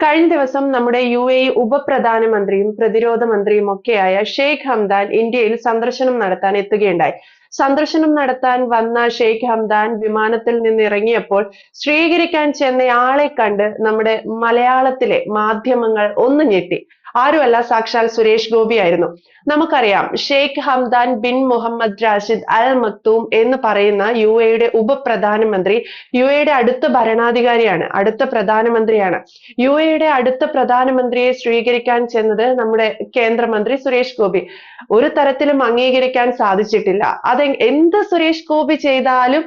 കഴിഞ്ഞ ദിവസം നമ്മുടെ യു എ ഉപപ്രധാനമന്ത്രിയും പ്രതിരോധ മന്ത്രിയും ഒക്കെയായ ഷെയ്ഖ് ഹംദാൻ ഇന്ത്യയിൽ സന്ദർശനം നടത്താൻ എത്തുകയുണ്ടായി. സന്ദർശനം നടത്താൻ വന്ന ഷെയ്ഖ് ഹംദാൻ വിമാനത്തിൽ നിന്ന് ഇറങ്ങിയപ്പോൾ സ്വീകരിക്കാൻ ചെന്ന ആളെ കണ്ട് നമ്മുടെ മലയാളത്തിലെ മാധ്യമങ്ങൾ ഒന്ന് ഞെട്ടി. ആരുമല്ല സാക്ഷാൽ സുരേഷ് ഗോപി ആയിരുന്നു. നമുക്കറിയാം Sheikh Hamdan bin Mohammed Rashid Al Maktoum എന്ന് പറയുന്ന യു എയുടെ ഉപപ്രധാനമന്ത്രി യു എയുടെ അടുത്ത ഭരണാധികാരിയാണ് അടുത്ത പ്രധാനമന്ത്രിയാണ്. യു എയുടെ അടുത്ത പ്രധാനമന്ത്രിയെ സ്വീകരിക്കാൻ ചെന്നത് നമ്മുടെ കേന്ദ്രമന്ത്രി സുരേഷ് ഗോപി. ഒരു തരത്തിലും അംഗീകരിക്കാൻ സാധിച്ചിട്ടില്ല. അത് എന്ത് സുരേഷ് ഗോപി ചെയ്താലും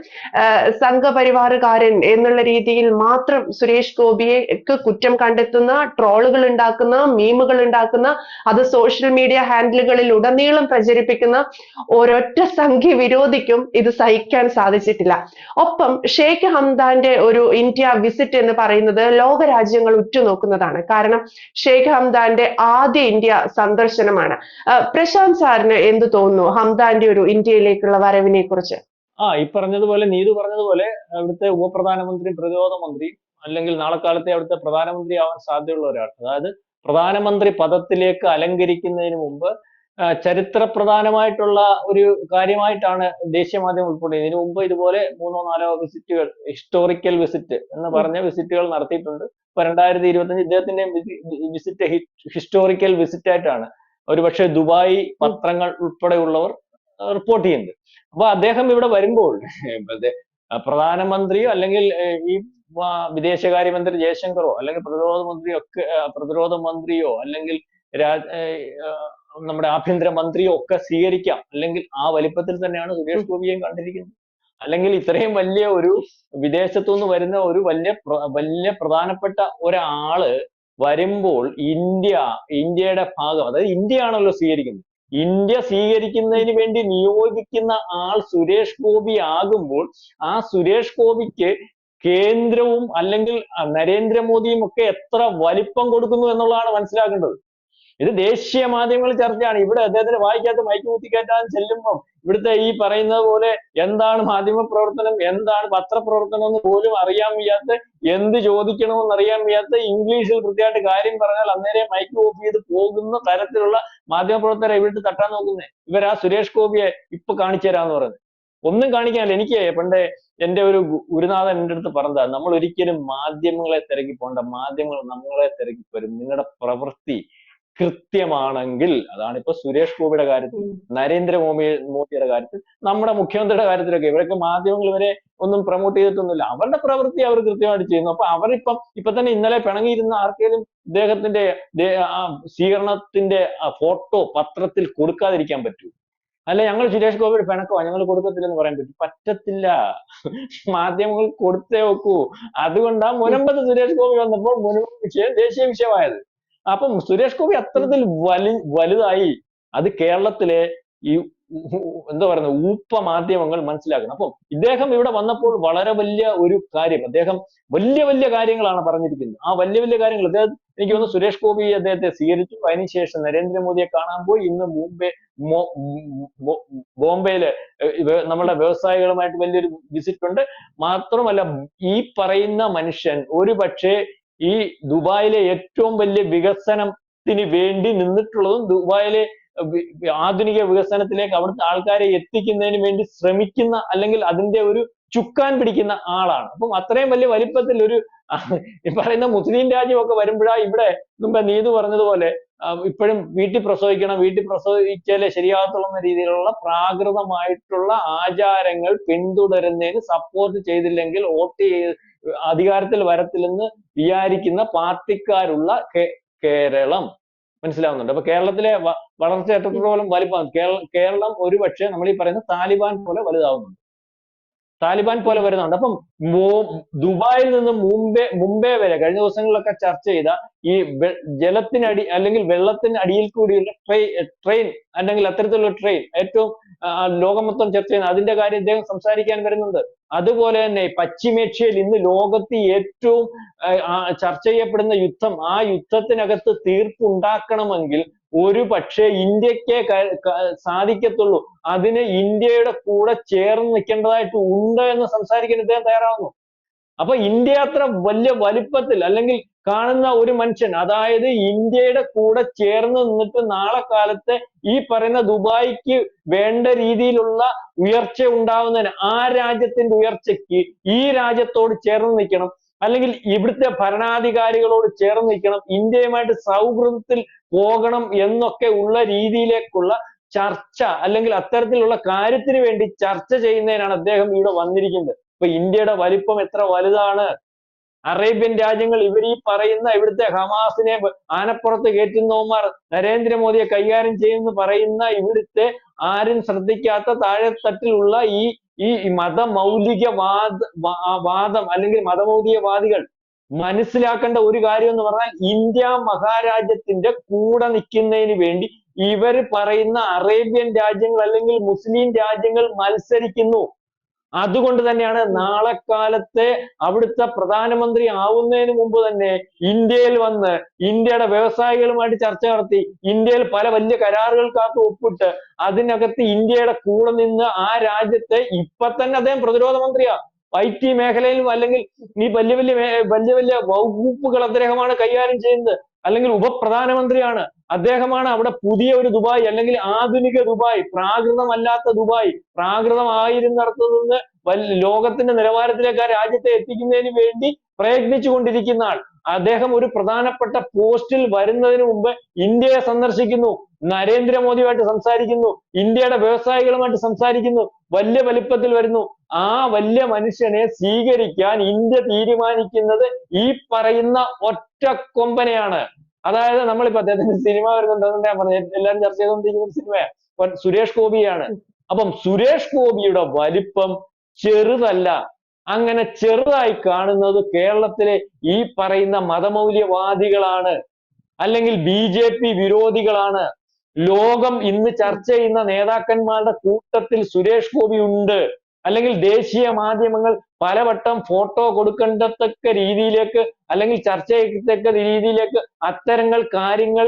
സംഘപരിവാറുകാരൻ എന്നുള്ള രീതിയിൽ മാത്രം സുരേഷ് ഗോപിയെ കുറ്റം കണ്ടെത്തുന്ന ട്രോളുകൾ ഉണ്ടാക്കുന്ന മീമുകൾ ഉണ്ടാക്കുന്ന അത് സോഷ്യൽ മീഡിയ ഹാൻഡിലുകളിൽ ഉടനീളം പ്രചരിപ്പിക്കുന്ന ഒരൊറ്റ സംഖ്യ വിരോധിക്കും ഇത് സഹിക്കാൻ സാധിച്ചിട്ടില്ല. ഒപ്പം ഷെയ്ഖ് ഹംദാന്റെ ഒരു ഇന്ത്യ വിസിറ്റ് എന്ന് പറയുന്നത് ലോക രാജ്യങ്ങൾ ഉറ്റുനോക്കുന്നതാണ്. കാരണം ഷെയ്ഖ് ഹംദാന്റെ ആദ്യ ഇന്ത്യ സന്ദർശനമാണ്. പ്രശാന്ത് സാറിന് എന്ത് തോന്നുന്നു ഹംദാന്റെ ഒരു ഇന്ത്യയിലേക്കുള്ള വരവിനെ കുറിച്ച്? ആ ഈ പറഞ്ഞതുപോലെ നീതു പറഞ്ഞതുപോലെ അവിടുത്തെ ഉപപ്രധാനമന്ത്രി പ്രതിരോധ മന്ത്രി അല്ലെങ്കിൽ നാളെ കാലത്തെ അവിടുത്തെ പ്രധാനമന്ത്രി ആവാൻ സാധ്യതയുള്ള ഒരാൾ. അതായത് പ്രധാനമന്ത്രി പദത്തിലേക്ക് അലങ്കരിക്കുന്നതിന് മുമ്പ് ചരിത്ര പ്രധാനമായിട്ടുള്ള ഒരു കാര്യമായിട്ടാണ് ദേശീയ മാധ്യമം ഉൾപ്പെടുന്നത്. ഇതിനു മുമ്പ് ഇതുപോലെ മൂന്നോ നാലോ വിസിറ്റുകൾ ഹിസ്റ്റോറിക്കൽ വിസിറ്റ് എന്ന് പറഞ്ഞ വിസിറ്റുകൾ നടത്തിയിട്ടുണ്ട്. ഇപ്പൊ രണ്ടായിരത്തി ഇരുപത്തിയഞ്ച് ഇദ്ദേഹത്തിന്റെ വിസിറ്റ് ഹിസ്റ്റോറിക്കൽ വിസിറ്റ് ആയിട്ടാണ്. ഒരുപക്ഷെ ദുബായ് പത്രങ്ങൾ ഉൾപ്പെടെയുള്ളവർ റിപ്പോർട്ട് ചെയ്യുന്നത്. അപ്പൊ അദ്ദേഹം ഇവിടെ വരുമ്പോൾ പ്രധാനമന്ത്രിയോ അല്ലെങ്കിൽ ഈ വിദേശകാര്യമന്ത്രി ജയശങ്കറോ അല്ലെങ്കിൽ പ്രതിരോധ മന്ത്രിയോ ഒക്കെ പ്രതിരോധ മന്ത്രിയോ അല്ലെങ്കിൽ നമ്മുടെ ആഭ്യന്തര മന്ത്രിയോ ഒക്കെ സ്വീകരിക്കാം. അല്ലെങ്കിൽ ആ വലിപ്പത്തിൽ തന്നെയാണ് സുരേഷ് ഗോപിയെയും കണ്ടിരിക്കുന്നത്. അല്ലെങ്കിൽ ഇത്രയും വലിയ ഒരു വിദേശത്തുനിന്ന് വരുന്ന ഒരു വലിയ വലിയ പ്രധാനപ്പെട്ട ഒരാൾ വരുമ്പോൾ ഇന്ത്യ ഇന്ത്യയുടെ ഭാഗം അതായത് ഇന്ത്യയാണല്ലോ സ്വീകരിക്കുന്നത്. ഇന്ത്യ സ്വീകരിക്കുന്നതിന് വേണ്ടി നിയോഗിക്കുന്ന ആൾ സുരേഷ് ഗോപി ആകുമ്പോൾ ആ സുരേഷ് ഗോപിക്ക് കേന്ദ്രവും അല്ലെങ്കിൽ നരേന്ദ്രമോദിയും ഒക്കെ എത്ര വലിപ്പം കൊടുക്കുന്നു എന്നുള്ളതാണ് മനസ്സിലാക്കേണ്ടത്. ഇത് ദേശീയ മാധ്യമങ്ങൾ ചർച്ചയാണ്. ഇവിടെ അദ്ദേഹത്തിന് വായിക്കാത്ത മൈക്ക് കുത്തിക്കയറ്റാൻ ചെല്ലുമ്പം ഇവിടുത്തെ ഈ പറയുന്നത് പോലെ എന്താണ് മാധ്യമ പ്രവർത്തനം എന്താണ് പത്രപ്രവർത്തനം എന്ന് പോലും അറിയാൻ വയ്യാത്ത എന്ത് ചോദിക്കണമെന്ന് അറിയാൻ വയ്യാത്ത ഇംഗ്ലീഷിൽ കൃത്യമായിട്ട് കാര്യം പറഞ്ഞാൽ അന്നേരം മൈക്ക് ഓഫ് ചെയ്ത് പോകുന്ന തരത്തിലുള്ള മാധ്യമ പ്രവർത്തകരെ ഇവിടുത്തെ തട്ടാൻ നോക്കുന്നത് ഇവരാ സുരേഷ് ഗോപിയെ ഇപ്പൊ കാണിച്ചു തരാന്ന് പറയുന്നത്. ഒന്നും കാണിക്കാനല്ല. എനിക്ക് പണ്ട് എന്റെ ഒരു ഗുരുനാഥൻ എന്റെ അടുത്ത് പറഞ്ഞതാ നമ്മൾ ഒരിക്കലും മാധ്യമങ്ങളെ തിരക്കി പോകണ്ട മാധ്യമങ്ങൾ നമ്മളെ തിരക്കി വരും നിങ്ങളുടെ പ്രവൃത്തി കൃത്യമാണെങ്കിൽ അതാണ് ഇപ്പൊ സുരേഷ് ഗോപിയുടെ കാര്യത്തിൽ നരേന്ദ്ര മോദി മോദിയുടെ കാര്യത്തിൽ നമ്മുടെ മുഖ്യമന്ത്രിയുടെ കാര്യത്തിലൊക്കെ. ഇവരൊക്കെ മാധ്യമങ്ങൾ ഇവരെ ഒന്നും പ്രൊമോട്ട് ചെയ്തിട്ടൊന്നുമില്ല. അവരുടെ പ്രവൃത്തി അവർ കൃത്യമായിട്ട് ചെയ്യുന്നു. അപ്പൊ അവരിപ്പം ഇപ്പൊ തന്നെ ഇന്നലെ പിണങ്ങിയിരുന്ന ആർക്കെങ്കിലും ഇദ്ദേഹത്തിന്റെ സ്വീകരണത്തിന്റെ ഫോട്ടോ പത്രത്തിൽ കൊടുക്കാതിരിക്കാൻ പറ്റൂ. അല്ല ഞങ്ങൾ സുരേഷ് ഗോപി പിണക്കുവാ ഞങ്ങൾ കൊടുക്കത്തില്ലെന്ന് പറയാൻ പറ്റും. പറ്റത്തില്ല. മാധ്യമങ്ങൾ കൊടുത്തേ വെക്കൂ അതുകൊണ്ടാ മുനമ്പത്ത് സുരേഷ് ഗോപി വന്നപ്പോൾ മുനമ്പ് വിഷയം ദേശീയ വിഷയമായത്. അപ്പം സുരേഷ് ഗോപി അത്തരത്തിൽ വലി വലുതായി അത് കേരളത്തിലെ ഈ എന്താ പറയുന്നത് ഊപ്പ മാധ്യമങ്ങൾ മനസ്സിലാക്കണം അപ്പം ഇദ്ദേഹം ഇവിടെ വന്നപ്പോൾ വളരെ വലിയ ഒരു കാര്യം അദ്ദേഹം വലിയ വലിയ കാര്യങ്ങളാണ് പറഞ്ഞിരിക്കുന്നത്. ആ വലിയ വലിയ കാര്യങ്ങൾ അദ്ദേഹം എനിക്ക് തോന്നുന്നു സുരേഷ് ഗോപി അദ്ദേഹത്തെ സ്വീകരിച്ചു. അതിനുശേഷം നരേന്ദ്രമോദിയെ കാണാൻ പോയി. ഇന്ന് മുംബൈ ബോംബെയിൽ നമ്മുടെ വ്യവസായികളുമായിട്ട് വലിയൊരു വിസിറ്റ് ഉണ്ട് മാത്രമല്ല ഈ പറയുന്ന മനുഷ്യൻ ഒരു പക്ഷേ ഈ ദുബായിലെ ഏറ്റവും വലിയ വികസനത്തിന് വേണ്ടി നിന്നിട്ടുള്ളതും ദുബായിലെ ആധുനിക വികസനത്തിലേക്ക് അവിടുത്തെ ആൾക്കാരെ എത്തിക്കുന്നതിന് വേണ്ടി ശ്രമിക്കുന്ന അല്ലെങ്കിൽ അതിന്റെ ഒരു ചുക്കാൻ പിടിക്കുന്ന ആളാണ്. അപ്പം അത്രയും വലിയ വലിപ്പത്തിൽ ഒരു പറയുന്ന മുസ്ലിം രാജ്യമൊക്കെ വരുമ്പോഴാ ഇവിടെ മുമ്പ് നീതു പറഞ്ഞതുപോലെ ഇപ്പോഴും വീട്ടിൽ പ്രസവിക്കണം വീട്ടിൽ പ്രസവിച്ചാലേ ശരിയാകത്തുള്ള രീതിയിലുള്ള പ്രാകൃതമായിട്ടുള്ള ആചാരങ്ങൾ പിന്തുടരുന്നതിന് സപ്പോർട്ട് ചെയ്തില്ലെങ്കിൽ വോട്ട് ചെയ്ത് അധികാരത്തിൽ വരത്തില്ലെന്ന് വിചാരിക്കുന്ന പാർട്ടിക്കാരുള്ള കേരളം. മനസ്സിലാവുന്നുണ്ട്? അപ്പൊ കേരളത്തിലെ വളർച്ച എത്രത്തോളം വലിപ്പം കേരളം ഒരുപക്ഷെ നമ്മൾ ഈ പറയുന്ന താലിബാൻ പോലെ വലുതാവുന്നുണ്ട്. താലിബാൻ പോലെ വരുന്നുണ്ട്. അപ്പം ദുബായിൽ നിന്ന് മുംബൈ മുംബൈ വരെ കഴിഞ്ഞ ദിവസങ്ങളിലൊക്കെ ചർച്ച ചെയ്ത ഈ ജലത്തിനടി അല്ലെങ്കിൽ വെള്ളത്തിന് അടിയിൽ കൂടിയുള്ള ട്രെയിൻ അല്ലെങ്കിൽ അത്തരത്തിലുള്ള ട്രെയിൻ ഏറ്റവും ലോകം മൊത്തം ചർച്ച ചെയ്യുന്നത് അതിന്റെ കാര്യം ഇദ്ദേഹം സംസാരിക്കാൻ വരുന്നുണ്ട്. അതുപോലെ തന്നെ പശ്ചിമേഷ്യയിൽ ഇന്ന് ലോകത്ത് ഏറ്റവും ചർച്ച ചെയ്യപ്പെടുന്ന യുദ്ധം ആ യുദ്ധത്തിനകത്ത് തീർപ്പുണ്ടാക്കണമെങ്കിൽ ഒരു പക്ഷേ ഇന്ത്യക്കേ സാധിക്കത്തുള്ളൂ. അതിന് ഇന്ത്യയുടെ കൂടെ ചേർന്ന് നിൽക്കേണ്ടതായിട്ട് ഉണ്ട് എന്ന് സംസാരിക്കാൻ ഇദ്ദേഹം തയ്യാറാവുന്നു. അപ്പൊ ഇന്ത്യ അത്ര വലിയ വലിപ്പത്തിൽ അല്ലെങ്കിൽ കാണുന്ന ഒരു മനുഷ്യൻ അതായത് ഇന്ത്യയുടെ കൂടെ ചേർന്ന് നിന്നിട്ട് നാളെ കാലത്ത് ഈ പറയുന്ന ദുബായിക്ക് വേണ്ട രീതിയിലുള്ള ഉയർച്ച ഉണ്ടാവുന്നതിന് ആ രാജ്യത്തിന്റെ ഉയർച്ചയ്ക്ക് ഈ രാജ്യത്തോട് ചേർന്ന് നിൽക്കണം. അല്ലെങ്കിൽ ഇവിടുത്തെ ഭരണാധികാരികളോട് ചേർന്ന് നിൽക്കണം. ഇന്ത്യയുമായിട്ട് സൗഹൃദത്തിൽ പോകണം എന്നൊക്കെ ഉള്ള രീതിയിലേക്കുള്ള ചർച്ച അല്ലെങ്കിൽ അത്തരത്തിലുള്ള കാര്യത്തിന് വേണ്ടി ചർച്ച ചെയ്യുന്നതിനാണ് അദ്ദേഹം ഇവിടെ വന്നിരിക്കുന്നത്. ഇപ്പൊ ഇന്ത്യയുടെ വലിപ്പം എത്ര വലുതാണ്? അറേബ്യൻ രാജ്യങ്ങൾ ഇവർ ഈ പറയുന്ന ഇവിടുത്തെ ഹമാസിനെ ആനപ്പുറത്ത് കയറ്റുന്നവന്മാർ നരേന്ദ്രമോദിയെ കൈകാര്യം ചെയ്യുമെന്ന് പറയുന്ന ഇവിടുത്തെ ആരും ശ്രദ്ധിക്കാത്ത താഴെത്തട്ടിലുള്ള ഈ ഈ മതമൗലിക വാദ വാദം അല്ലെങ്കിൽ മതമൗലികവാദികൾ മനസ്സിലാക്കേണ്ട ഒരു കാര്യം എന്ന് പറഞ്ഞാൽ ഇന്ത്യ മഹാരാജ്യത്തിന്റെ കൂടെ നിൽക്കുന്നതിന് വേണ്ടി ഇവർ പറയുന്ന അറേബ്യൻ രാജ്യങ്ങൾ അല്ലെങ്കിൽ മുസ്ലിം രാജ്യങ്ങൾ മത്സരിക്കുന്നു. അതുകൊണ്ട് തന്നെയാണ് നാളെ കാലത്തെ അവിടുത്തെ പ്രധാനമന്ത്രി ആവുന്നതിന് മുമ്പ് തന്നെ ഇന്ത്യയിൽ വന്ന് ഇന്ത്യയുടെ വ്യവസായികളുമായിട്ട് ചർച്ച നടത്തി ഇന്ത്യയിൽ പല വലിയ കരാറുകൾക്കകത്ത് ഒപ്പിട്ട് അതിനകത്ത് ഇന്ത്യയുടെ കൂടെ നിന്ന് ആ രാജ്യത്തെ ഇപ്പൊ തന്നെ അദ്ദേഹം പ്രതിരോധ മന്ത്രിയാ. ഐ ടി മേഖലയിലും അല്ലെങ്കിൽ ഈ വലിയ വലിയ വലിയ വലിയ വകുപ്പുകൾ അദ്ദേഹമാണ് കൈകാര്യം ചെയ്യുന്നത്. അല്ലെങ്കിൽ ഉപപ്രധാനമന്ത്രിയാണ്. അദ്ദേഹമാണ് അവിടെ പുതിയ ഒരു ദുബായ് അല്ലെങ്കിൽ ആധുനിക ദുബായ് പ്രാകൃതമല്ലാത്ത ദുബായ് പ്രാകൃതമായിരുന്നിടത്തു നിന്ന് ലോകത്തിന്റെ നിലവാരത്തിലേക്ക് ആ രാജ്യത്തെ എത്തിക്കുന്നതിന് വേണ്ടി പ്രയത്നിച്ചു കൊണ്ടിരിക്കുന്ന ആൾ. അദ്ദേഹം ഒരു പ്രധാനപ്പെട്ട പോസ്റ്റിൽ വരുന്നതിന് മുമ്പ് ഇന്ത്യയെ സന്ദർശിക്കുന്നു നരേന്ദ്രമോദിയുമായിട്ട് സംസാരിക്കുന്നു ഇന്ത്യയുടെ വ്യവസായികളുമായിട്ട് സംസാരിക്കുന്നു വലിയ വലിപ്പത്തിൽ വരുന്നു. ആ വലിയ മനുഷ്യനെ സ്വീകരിക്കാൻ ഇന്ത്യ തീരുമാനിക്കുന്നത് ഈ പറയുന്ന ഒറ്റ കൊമ്പനെയാണ് അതായത് നമ്മളിപ്പോ അദ്ദേഹത്തിന്റെ സിനിമ വരുന്നുണ്ടെന്ന് ഞാൻ പറഞ്ഞു എല്ലാവരും ചർച്ച ചെയ്തുകൊണ്ടിരിക്കുന്ന ഒരു സിനിമ സുരേഷ് ഗോപിയാണ്. അപ്പം സുരേഷ് ഗോപിയുടെ വലിപ്പം ചെറുതല്ല. അങ്ങനെ ചെറുതായി കാണുന്നത് കേരളത്തിലെ ഈ പറയുന്ന മതമൗല്യവാദികളാണ്. അല്ലെങ്കിൽ ബി ജെ പി വിരോധികളാണ്. ലോകം ഇന്ന് ചർച്ച ചെയ്യുന്ന നേതാക്കന്മാരുടെ കൂട്ടത്തിൽ സുരേഷ് ഗോപി ഉണ്ട്. അല്ലെങ്കിൽ ദേശീയ മാധ്യമങ്ങൾ പലവട്ടം ഫോട്ടോ കൊടുക്കേണ്ടത്തക്ക രീതിയിലേക്ക് അല്ലെങ്കിൽ ചർച്ച ചെയ്യത്തക്ക രീതിയിലേക്ക് അത്തരങ്ങൾ കാര്യങ്ങൾ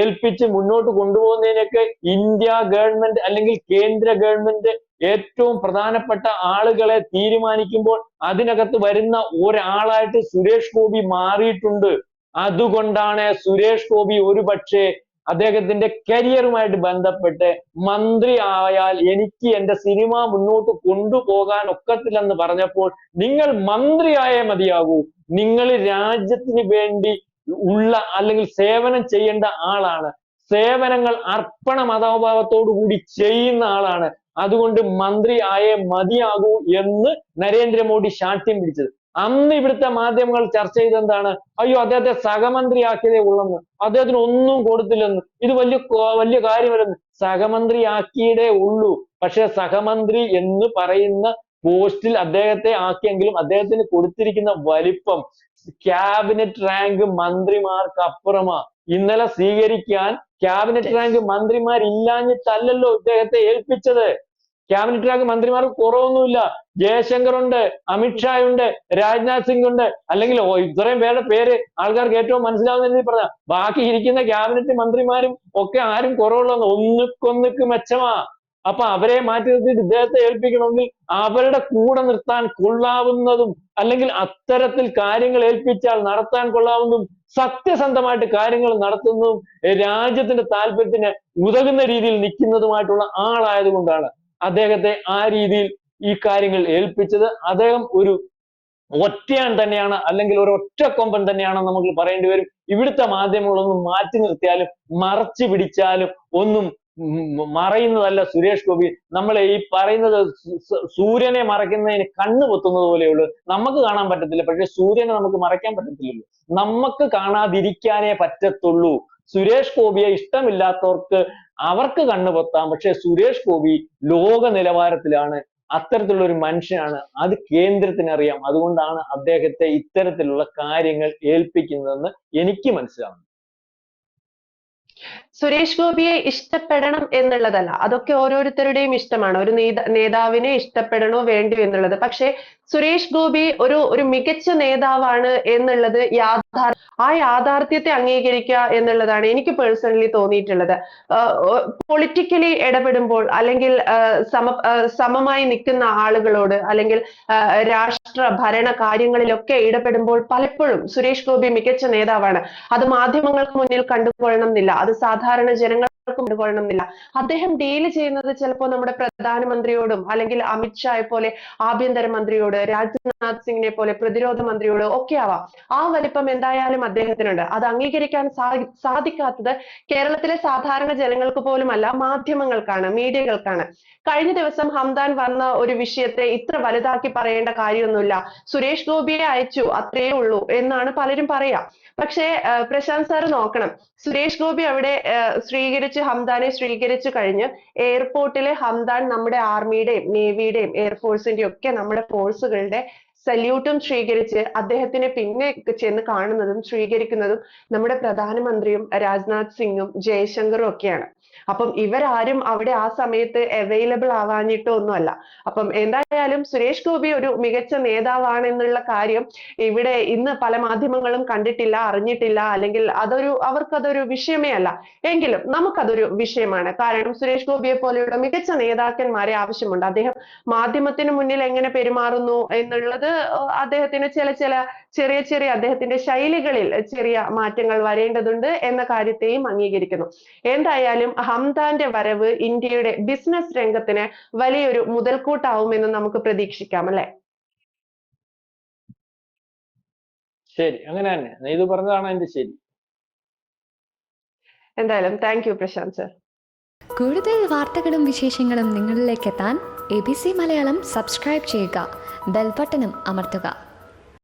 ഏൽപ്പിച്ച് മുന്നോട്ട് കൊണ്ടുപോകുന്നതിനൊക്കെ ഇന്ത്യ ഗവൺമെന്റ് അല്ലെങ്കിൽ കേന്ദ്ര ഗവൺമെന്റ് ഏറ്റവും പ്രധാനപ്പെട്ട ആളുകളെ തീരുമാനിക്കുമ്പോൾ അതിനകത്ത് വരുന്ന ഒരാളായിട്ട് സുരേഷ് ഗോപി മാറിയിട്ടുണ്ട്. അതുകൊണ്ടാണ് സുരേഷ് ഗോപി ഒരുപക്ഷെ അദ്ദേഹത്തിന്റെ കരിയറുമായിട്ട് ബന്ധപ്പെട്ട് മന്ത്രി ആയാൽ എനിക്ക് എന്റെ സിനിമ മുന്നോട്ട് കൊണ്ടുപോകാൻ ഒക്കത്തില്ലെന്ന് പറഞ്ഞപ്പോൾ നിങ്ങൾ മന്ത്രിയായേ മതിയാകൂ. നിങ്ങൾ രാജ്യത്തിന് വേണ്ടി ഉള്ള അല്ലെങ്കിൽ സേവനം ചെയ്യേണ്ട ആളാണ്. സേവനങ്ങൾ അർപ്പണ മതോഭാവത്തോടു കൂടി ചെയ്യുന്ന ആളാണ്. അതുകൊണ്ട് മന്ത്രി ആയേ മതിയാകൂ എന്ന് നരേന്ദ്രമോദി ശാഠ്യം പിടിച്ചത് അന്ന് ഇവിടുത്തെ മാധ്യമങ്ങൾ ചർച്ച ചെയ്തത് എന്താണ് അയ്യോ അദ്ദേഹത്തെ സഹമന്ത്രിയാക്കിയതേ ഉള്ളെന്ന്. അദ്ദേഹത്തിന് ഒന്നും കൊടുത്തില്ലെന്ന്. ഇത് വലിയ വലിയ കാര്യമല്ലെന്ന്. സഹമന്ത്രിയാക്കിയതേ ഉള്ളൂ. പക്ഷെ സഹമന്ത്രി എന്ന് പറയുന്ന പോസ്റ്റിൽ അദ്ദേഹത്തെ ആക്കിയെങ്കിലും അദ്ദേഹത്തിന് കൊടുത്തിരിക്കുന്ന വലിപ്പം ക്യാബിനറ്റ് റാങ്ക് മന്ത്രിമാർക്ക് അപ്പുറമാ ഇന്നലെ സ്വീകരിക്കാൻ ക്യാബിനറ്റ് റാങ്ക് മന്ത്രിമാരില്ലാഞ്ഞിട്ടല്ലല്ലോ ഇദ്ദേഹത്തെ ഏൽപ്പിച്ചത്. ക്യാബിനറ്റ് മന്ത്രിമാർ കുറവൊന്നുമില്ല. ജയശങ്കർ ഉണ്ട് അമിത്ഷാ ഉണ്ട് രാജ്നാഥ് സിംഗ് ഉണ്ട് അല്ലെങ്കിൽ ഇത്രയും പേരുടെ പേര് ആൾക്കാർക്ക് ഏറ്റവും മനസ്സിലാവുന്ന രീതിയിൽ പറഞ്ഞ ബാക്കി ഇരിക്കുന്ന ക്യാബിനറ്റ് മന്ത്രിമാരും ഒക്കെ ആരും കുറവുള്ളതെന്ന് ഒന്നുക്കൊന്നുക്ക് മെച്ചമാ. അപ്പൊ അവരെ മാറ്റി നിർത്തിയിട്ട് ഇദ്ദേഹത്തെ ഏൽപ്പിക്കണമെങ്കിൽ അവരുടെ കൂടെ നിർത്താൻ കൊള്ളാവുന്നതും അല്ലെങ്കിൽ അത്തരത്തിൽ കാര്യങ്ങൾ ഏൽപ്പിച്ചാൽ നടത്താൻ കൊള്ളാവുന്നതും സത്യസന്ധമായിട്ട് കാര്യങ്ങൾ നടത്തുന്നതും രാജ്യത്തിന്റെ താല്പര്യത്തിന് ഉതകുന്ന രീതിയിൽ നിൽക്കുന്നതുമായിട്ടുള്ള ആളായതുകൊണ്ടാണ്. അദ്ദേഹത്തെ ആ രീതിയിൽ ഈ കാര്യങ്ങൾ ഏൽപ്പിച്ചത് അദ്ദേഹം ഒരു ഒറ്റയാൻ തന്നെയാണ് അല്ലെങ്കിൽ ഒരു ഒറ്റ കൊമ്പൻ തന്നെയാണെന്ന് നമുക്ക് പറയേണ്ടി വരും. ഇവിടുത്തെ മാധ്യമങ്ങളൊന്നും മാറ്റി നിർത്തിയാലും മറച്ചു പിടിച്ചാലും ഒന്നും മറയുന്നതല്ല സുരേഷ് ഗോപി. നമ്മളെ ഈ പറയുന്നത് സൂര്യനെ മറയ്ക്കുന്നതിന് കണ്ണ് പൊത്തുന്നത് പോലെയുള്ളൂ. നമുക്ക് കാണാൻ പറ്റത്തില്ല. പക്ഷെ സൂര്യനെ നമുക്ക് മറയ്ക്കാൻ പറ്റത്തില്ലല്ലോ. നമുക്ക് കാണാതിരിക്കാനേ പറ്റത്തുള്ളൂ. സുരേഷ് ഗോപിയെ ഇഷ്ടമില്ലാത്തവർക്ക് അവർക്ക് കണ്ണ് പൊത്താം. പക്ഷെ സുരേഷ് ഗോപി ലോക നിലവാരത്തിലാണ്. അത്തരത്തിലുള്ള ഒരു മനുഷ്യനാണ്. അത് കേന്ദ്രത്തിന് അറിയാം അതുകൊണ്ടാണ് അദ്ദേഹത്തെ ഇത്തരത്തിലുള്ള കാര്യങ്ങൾ ഏൽപ്പിക്കുന്നതെന്ന് എനിക്ക് മനസ്സിലാവുന്നു സുരേഷ് ഗോപിയെ ഇഷ്ടപ്പെടണം എന്നുള്ളതല്ല. അതൊക്കെ ഓരോരുത്തരുടെയും ഇഷ്ടമാണ്. ഒരു നേത നേതാവിനെ ഇഷ്ടപ്പെടണോ വേണ്ടോ എന്നുള്ളത്. പക്ഷേ സുരേഷ് ഗോപി ഒരു ഒരു മികച്ച നേതാവാണ് എന്നുള്ളത് യാഥാർ ആ യാഥാർത്ഥ്യത്തെ അംഗീകരിക്കുക എന്നുള്ളതാണ് എനിക്ക് പേഴ്സണലി തോന്നിയിട്ടുള്ളത്. പൊളിറ്റിക്കലി ഇടപെടുമ്പോൾ അല്ലെങ്കിൽ സമ സമമായി നിൽക്കുന്ന ആളുകളോട് അല്ലെങ്കിൽ രാഷ്ട്ര ഭരണ കാര്യങ്ങളിലൊക്കെ ഇടപെടുമ്പോൾ പലപ്പോഴും സുരേഷ് ഗോപി മികച്ച നേതാവാണ്. അത് മാധ്യമങ്ങൾക്ക് മുന്നിൽ കണ്ടുകൊള്ളണം എന്നില്ല അത് സാധാരണ ജനങ്ങൾക്കും കണ്ടുകൊള്ളണം എന്നില്ല അദ്ദേഹം ഡെയിലി ചെയ്യുന്നത് ചിലപ്പോൾ നമ്മുടെ പ്രധാനമന്ത്രിയോടും അല്ലെങ്കിൽ അമിത്ഷായെ പോലെ ആഭ്യന്തര മന്ത്രിയോട് രാജ്നാഥ് സിംഗിനെ പോലെ പ്രതിരോധ മന്ത്രിയോട് ഒക്കെ ആവാം. ആ വലിപ്പം എന്തായാലും അദ്ദേഹത്തിനുണ്ട്. അത് അംഗീകരിക്കാൻ സാധിക്കാത്തത് കേരളത്തിലെ സാധാരണ ജനങ്ങൾക്ക് പോലുമല്ല മാധ്യമങ്ങൾക്കാണ് മീഡിയകൾക്കാണ്. കഴിഞ്ഞ ദിവസം ഹംദാൻ വന്ന ഒരു വിഷയത്തെ ഇത്ര വലുതാക്കി പറയേണ്ട കാര്യമൊന്നുമില്ല. സുരേഷ് ഗോപിയെ അയച്ചു അത്രയേ ഉള്ളൂ എന്നാണ് പലരും പറയാ. പക്ഷേ പ്രശാന്ത് സാർ നോക്കണം. സുരേഷ് ഗോപി അവിടെ ആ, ഹംദാനെ സ്വീകരിച്ചു കഴിഞ്ഞ് എയർപോർട്ടിലെ ഹംദാൻ നമ്മുടെ ആർമിയുടെയും നേവിയുടെയും എയർഫോഴ്സിന്റെയും ഒക്കെ നമ്മുടെ ഫോഴ്സുകളുടെ സല്യൂട്ടും സ്വീകരിച്ച് അദ്ദേഹത്തിനെ പിന്നെ ചെന്ന് കാണുന്നതും സ്വീകരിക്കുന്നതും നമ്മുടെ പ്രധാനമന്ത്രിയും രാജ്നാഥ് സിംഗും ജയശങ്കറും ഒക്കെയാണ്. അപ്പം ഇവരാരും അവിടെ ആ സമയത്ത് അവൈലബിൾ ആവാഞ്ഞിട്ടോ ഒന്നുമല്ല അപ്പം എന്തായാലും സുരേഷ് ഗോപി ഒരു മികച്ച നേതാവാണെന്നുള്ള കാര്യം ഇവിടെ ഇന്ന് പല മാധ്യമങ്ങളും കണ്ടിട്ടില്ല അറിഞ്ഞിട്ടില്ല അല്ലെങ്കിൽ അതൊരു അവർക്കതൊരു വിഷയമേ അല്ല. എങ്കിലും നമുക്കതൊരു വിഷയമാണ്. കാരണം സുരേഷ് ഗോപിയെ പോലെയുള്ള മികച്ച നേതാക്കന്മാരെ ആവശ്യമുണ്ട്. അദ്ദേഹം മാധ്യമത്തിന് മുന്നിൽ എങ്ങനെ പെരുമാറുന്നു എന്നുള്ളത് അദ്ദേഹത്തിന് ചില ചില ചെറിയ ചെറിയ അദ്ദേഹത്തിന്റെ ശൈലികളിൽ ചെറിയ മാറ്റങ്ങൾ വരേണ്ടതുണ്ട് എന്ന കാര്യത്തെയും അംഗീകരിക്കുന്നു. എന്തായാലും ഹംദാന്റെ വരവ് ഇന്ത്യയുടെ ബിസിനസ് രംഗത്തിന് വലിയൊരു മുതൽക്കൂട്ടാവുമെന്ന് നമുക്ക് പ്രതീക്ഷിക്കാം അല്ലെ? ശരി അങ്ങനെ തന്നെ. നീ ഇത് പറഞ്ഞതാണ് എന്റെ ശരി. എന്തായാലും താങ്ക് യു പ്രശാന്ത് സർ കൂടുതൽ വാർത്തകളും വിശേഷങ്ങളും നിങ്ങളിലേക്ക് എത്താൻ A B C Malayalam subscribe ചെയ്യുക ബെൽബട്ടനും അമർത്തുക.